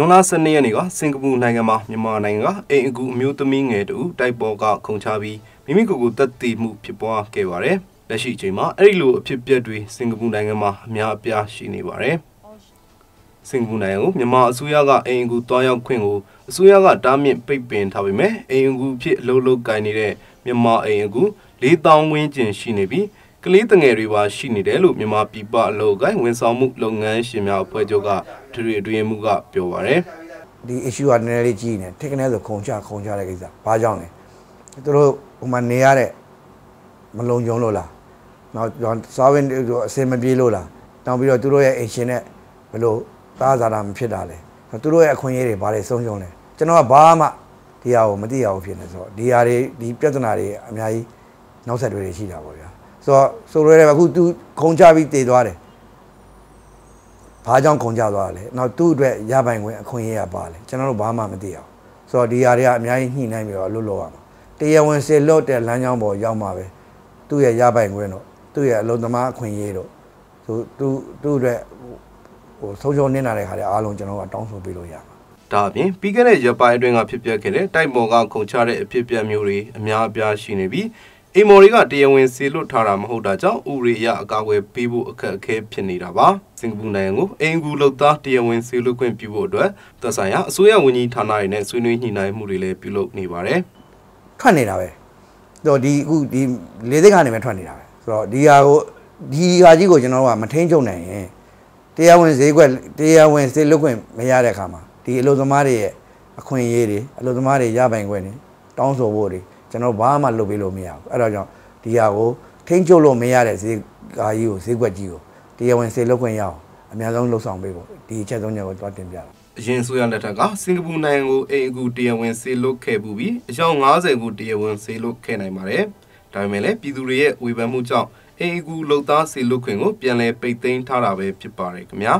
ဂျွန်လ12ရက်နေ့ကစင်ကာပူနိုင်ငံမှာမြန်မာနိုင်ငံကအိမ်အကူအမျိုးသမီးငယ်တူတိုက်ပေါ်ကခုန်ချပြီးမိမိကိုယ်ကိုတက်တည်မှုဖြစ်ပွားခဲ့ပါတယ်။လက်ရှိအချိန်မှာအဲ့ဒီလိုအဖြစ်အပျက်တွေစင်ကာပူနိုင်ငံမှာအများအပြားရှိနေပါတယ်။စင်ကာပူနိုင်ငံကိုမြန်မာအစိုးရကအိမ်အကူတွားရောက်ခွင့်ကိုအစိုးရကတားမြစ်ပိတ်ပင်ထားပေမဲ့အိမ်အကူဖြစ်အလုပ်လုပ်ကိုင်နေတဲ့မြန်မာအိမ်အကူ၄000ဝန်းကျင်ရှိနေပြီးက လေးတငယ်တွေပါရှိနေတယ်လို့မြန်မာပြည်ပအလုပ်ကိုင်ဝန်ဆောင်မှုလုပ်ငန်းရှင်များအဖွဲ့ချုပ်ကထရီအတွင်းမှုကပြောပါရယ်ဒီ issue ကနည်းနည်းလေးကြီးနေတယ်ထက်ကနေဆိုခုံချခုံချတဲ့ကိစ္စဘာကြောင့်လဲသူတို့ဟိုမှာနေရတဲ့မလုံခြုံလို့လားနောက်စားဝင်အစင်မပြေလို့လားနောက်ပြီးတော့သူတို့ရဲ့အိမ်ရှင်နဲ့ဘယ်လိုသားစားတာမဖြစ်တာလဲသူတို့ရဲ့အခွင့်အရေးတွေဘာတွေဆုံးရှုံးလဲကျွန်တော်ကဘာမှဒီဟာကိုမသိရဘူးဖြစ်နေဆိုတော့ဒီဟာတွေဒီပြဿနာတွေအများကြီးနောက်ဆက်တွဲတွေရှိတာပေါ့ဗျာ ဆိုတော့ဆိုရဲအခု तू ခုံချပြီးတည်သွားတယ်ဘာကြောင့်ခုံချသွားလဲနောက်သူ့အတွက်ရပိုင်ခွင့်အခွင့်အရေးရပါလဲကျွန်တော်တို့ဘာမှမသိအောင်ဆိုတော့ဒီဟာတွေကအများကြီးညှိနှိုင်းပြီးတော့လွတ်လို့ရမှာတရားဝင်စေလွတ်တဲ့လမ်းကြောင်းပေါ်ရောက်မှာပဲသူ့ရဲ့ရပိုင်ခွင့်တော့သူ့ရဲ့အလုံးသမားအခွင့်အရေးတော့သူသူသူ့အတွက်ဟိုဆုံးရှုံးနေတာတဲ့ခါတွေအားလုံးကျွန်တော်ကတောင်းဆိုပေးလို့ရမှာဒါအပြင်ပြီးခဲ့တဲ့ရပိုင်းအတွင်းကဖြစ်ပျက်ခဲ့တဲ့တိုက်ပေါ်ကခုန်ချတဲ့အဖြစ်အပျက်မျိုးတွေအများအပြားရှိနေပြီး အိမ်မော်တွေကတရားဝင်စေလွတ်ထားတာမဟုတ်တာကြောင့်ဥပဒေအရအကာအကွယ်ပေးဖို့အခက်အခဲဖြစ်နေတာပါစင်ကာပူနိုင်ငံကိုအင်ကူလောက်သားတရားဝင်စေလွတ်ခွင့်ပြုဖို့အတွက်သက်ဆိုင်ရာအစိုးရဝန်ကြီးဌာနတွေနဲ့ဆွေးနွေးညှိနှိုင်းမှုတွေလည်းပြုလုပ်နေပါတယ်ထွက်နေတာပဲတော့ဒီအခုဒီလေးသိက္ခာနေပဲထွက်နေတာပဲဆိုတော့ဒီဟာကိုဒီဟာကြီးကိုကျွန်တော်တို့ကမထိန်ချုပ်နိုင်ရင်တရားဝင်ဈေးကွက်တရားဝင်စေလွတ်ခွင့်မရတဲ့အခါမှာဒီအလုပ်သမားတွေရဲ့အခွင့်အရေးတွေအလုပ်သမားတွေရပိုင်ခွင့်တွေတောင်းဆိုဖို့တွေ ကျွန်တော်ဘာမှလုပ်ပေးလို့မရဘူးအဲ့တော့ကြောင့်ဒီဟာကိုထိန်းချုပ်လို့မရတဲ့ဈေးကာကြီးကိုဈေးကွက်ကြီးကိုတရားဝင်စေလုပ်ခွင့်ရအောင်အများဆုံးလှုပ်ဆောင်ပေးဖို့ဒီအချက်သုံးချက်ကိုတွားတင်ပြတာအရင်ဆိုရလက်ထက်ကစင်ကာပူနိုင်ငံကိုအိမ်အကူတရားဝင်စေလွတ်ခဲ့ပူပြီးအယောက်90ခုတရားဝင်စေလွတ်ခဲ့နိုင်ပါတယ်ဒါပေမဲ့လည်းပြည်သူတွေရဲ့ဝေဖန်မှုကြောင့်အိမ်အကူလုံသားစေလွတ်ခွင့်ကိုပြန်လည်ပိတ်သိမ်းထားတာပဲဖြစ်ပါတယ်ခင်ဗျာ